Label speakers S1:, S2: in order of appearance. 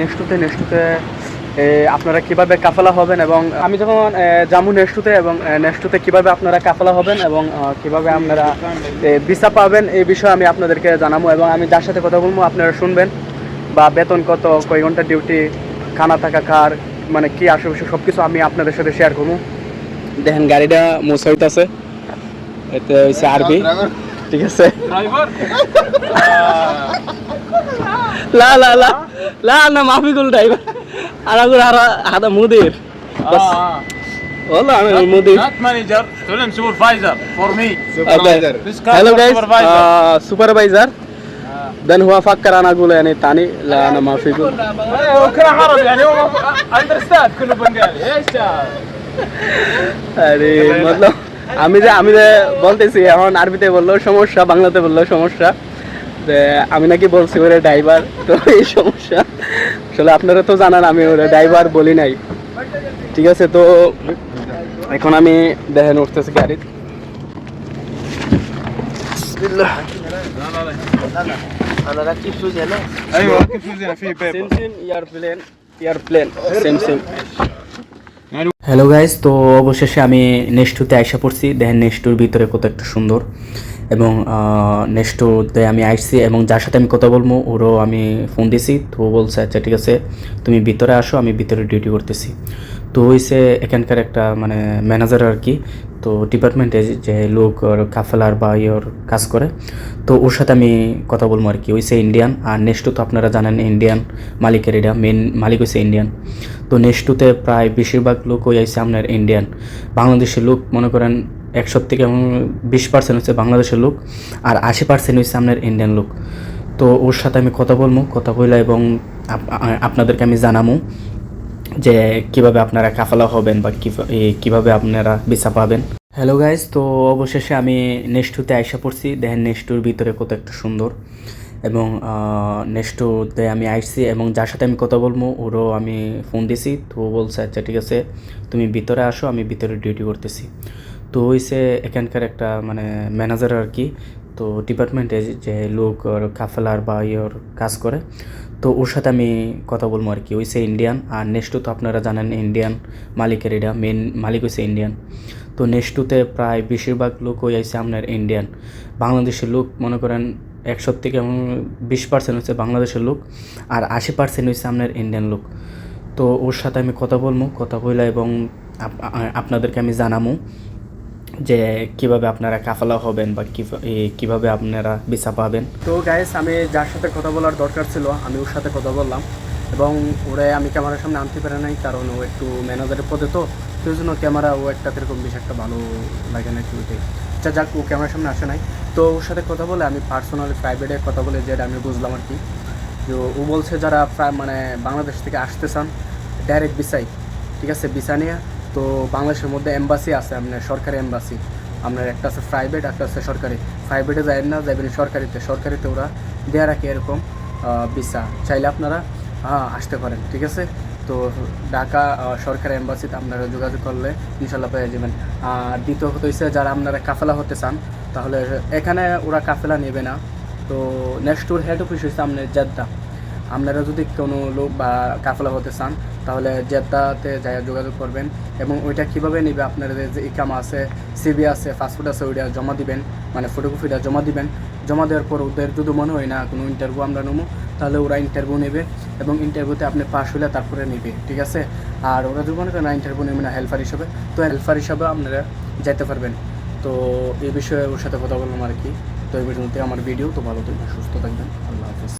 S1: নেক্সটুতে নেক্সটুতে আপনারা কীভাবে কাফেলা হবেন এবং আমি যখন জামু নেক্সটুতে এবং নেক্সটুতে কীভাবে আপনারা কাফেলা হবেন এবং কীভাবে আপনারা ভিসা পাবেন এই বিষয়ে আমি আপনাদেরকে জানাব এবং আমি যার সাথে কথা বলব আপনারা শুনবেন বা বেতন কত কয় ঘণ্টা ডিউটি খানা থাকা খার মানে কি আশেপাশে সব কিছু আমি আপনাদের সাথে শেয়ার করব। দেখেন গাড়িটা মোসাইত আছে এতে হচ্ছে আরবি। ঠিক আছে لا لا لا لا انا ما في كل دايما انا اقول هذا هذا مدير بس والله انا المدير
S2: Not manager, tell him supervisor for me. This car
S1: هلو
S2: for
S1: جايز
S2: supervisor.
S1: سوبرفايزر then هو فكر انا اقول يعني تاني لا انا ما في كل
S2: هو كلام عربي يعني هو اندرستاند كله بنغالي ايش
S1: আরে মতলব আমি যে আমি যে বলতেছি এখন আরবিতে বলল সমস্যা বাংলাতে বলল সমস্যা। আমি নাকি বলছি ওরে ড্রাইভার তো এই সমস্যা। আসলে আপনারা তো জানান আমি ওরে ড্রাইভার বলি নাই। ঠিক আছে তো এখন আমি দেখেন উঠতেছি গাড়ি। Airplane airplane same same hello guys তো অবশেষে আমি নেস্টুতে আইসা পড়ছি। দেখেন নেস্টুর ভিতরে কত একটা সুন্দর। এবং নেস্টুতে আমি আইসছি এবং যার সাথে আমি কথা বলব, ওরও আমি ফোন দিছি। তো বলছে আচ্ছা ঠিক আছে। তুমি ভিতরে আসো, আমি ভিতরে ডিউটি করতেছি। তো হইছে এখানকার একটা মানে ম্যানেজার আর কি তো ডিপার্টমেন্টে যে লোক ওর কাফেলার বা ইয়োর কাজ করে। তো ওর সাথে আমি কথা বলব আর কি হইছে ইন্ডিয়ান আর নেক্সটু তো আপনারা জানেন ইন্ডিয়ান মালিকের এটা মেন মালিক হইছে ইন্ডিয়ান তো নেক্সটুতে প্রায় বেশিরভাগ লোক ওই আছে আপনার ইন্ডিয়ান বাংলাদেশের লোক, মনে করেন, একশো থেকে বিশ পার্সেন্ট হচ্ছে বাংলাদেশের লোক আর আশি পার্সেন্ট হচ্ছে আপনার ইন্ডিয়ান লোক। তো ওর সাথে আমি কথা বলব, কথা বললে এবং আপনাদেরকে আমি জানাব। যে কীভাবে আপনারা কাফালা হবেন বা কীভাবে আপনারা ভিসা পাবেন। হ্যালো গাইজ তো অবশেষে আমি নেক্সটুতে আইসা পড়ছি। দেখেন নেক্সটুর ভিতরে কত একটা সুন্দর। এবং নেক্সটুতে আমি আইসছি এবং যার সাথে আমি কথা বলব, ওরও আমি ফোন দিছি। তো ও বলছে আচ্ছা ঠিক আছে, তুমি ভিতরে আসো, আমি ভিতরে ডিউটি করতেছি। তো হইছে এখানকার একটা মানে ম্যানেজার আর কি। তো ডিপার্টমেন্টে যে লোক কাফেলার বা ইয়োর কাজ করে। তো ওর সাথে আমি কথা বলব আর কি। হইছে ইন্ডিয়ান আর নেক্সটু তো আপনারা জানেন ইন্ডিয়ান মালিকের এটা মেন মালিক হইছে ইন্ডিয়ান তো নেক্সটুতে প্রায় বেশিরভাগ লোক ওই আছে আপনার ইন্ডিয়ান বাংলাদেশের লোক মনে করেন একশো থেকে বিশ পার্সেন্ট হচ্ছে বাংলাদেশের লোক আর আশি পার্সেন্ট হচ্ছে আপনার ইন্ডিয়ান লোক। তো ওর সাথে আমি কথা বলব, কথা বললে এবং আপনাদেরকে আমি জানাব। যে কীভাবে আপনারা কাফালা হবেন বা কীভাবে আপনারা ভিসা পাবেন তো গাইস আমি যার সাথে কথা বলার দরকার ছিল, আমি ওর সাথে কথা বললাম এবং ওরে আমি ক্যামেরার সামনে আনতে পারে নাই কারণ ও একটু ম্যানেজারের পদে তো সেই জন্য ক্যামেরা ও একটা এরকম বেশ একটা ভালো লাগে না একটু যা যাক, ও ক্যামেরার সামনে আসে নাই। তো ওর সাথে কথা বলে আমি পার্সোনালি প্রাইভেটে কথা বলে যেটা আমি বুঝলাম আর কি। তো ও বলছে যারা মানে বাংলাদেশ থেকে আসতে চান ডাইরেক্ট বিসাই ঠিক আছে? বিসা নিয়ে তো বাংলাদেশের মধ্যে এম্বাসি আছে আপনার সরকারি এম্বাসি আপনার একটা আছে প্রাইভেট একটা আছে সরকারি। প্রাইভেটে যায় না যাবেন সরকারিতে। সরকারিতে ওরা দেয়া রাখে এরকম বিসা চাইলে আপনারা হ্যাঁ আসতে পারেন, ঠিক আছে? তো ঢাকা সরকারি এম্বাসিতে আপনারা যোগাযোগ করলে ইনশাল্লাহ পেয়ে যাবেন। আর দ্বিতীয় কথা হচ্ছে যারা আপনারা কাফেলা হতে চান, তাহলে এখানে ওরা কাফেলা নেবে না। তো নেক্সট ট্যুর হেড অফিস হচ্ছে আপনার জেদ্দা। আপনারা যদি কোনো লোক বা কাফেলা হতে চান তাহলে জেদ্দাতে যাই যোগাযোগ করবেন এবং ওইটা কীভাবে নেবে আপনাদের যে ইকাম আছে সিবি আছে পাসপোর্ট আছে, ওইটা জমা দিবেন মানে ফটোকপিটা জমা দিবেন। জমা দেওয়ার পর ওদের যদি মনে হয়, না, কোনো ইন্টারভিউ আমরা নেব, তাহলে ওরা ইন্টারভিউ নেবে এবং ইন্টারভিউতে আপনি পাস হলে তারপরে নেবে, ঠিক আছে? আর ওরা যদি মনে করেন না ইন্টারভিউ নেবে না হেল্পার হিসাবে, তো হেল্পার হিসাবে আপনারা যেতে পারবেন। তো এই বিষয়ে ওর সাথে কথা বললাম আর কি। তো এই পর্যন্ত আমার ভিডিও তো ভালো থাকবেন, সুস্থ থাকবেন। আল্লাহ হাফিজ।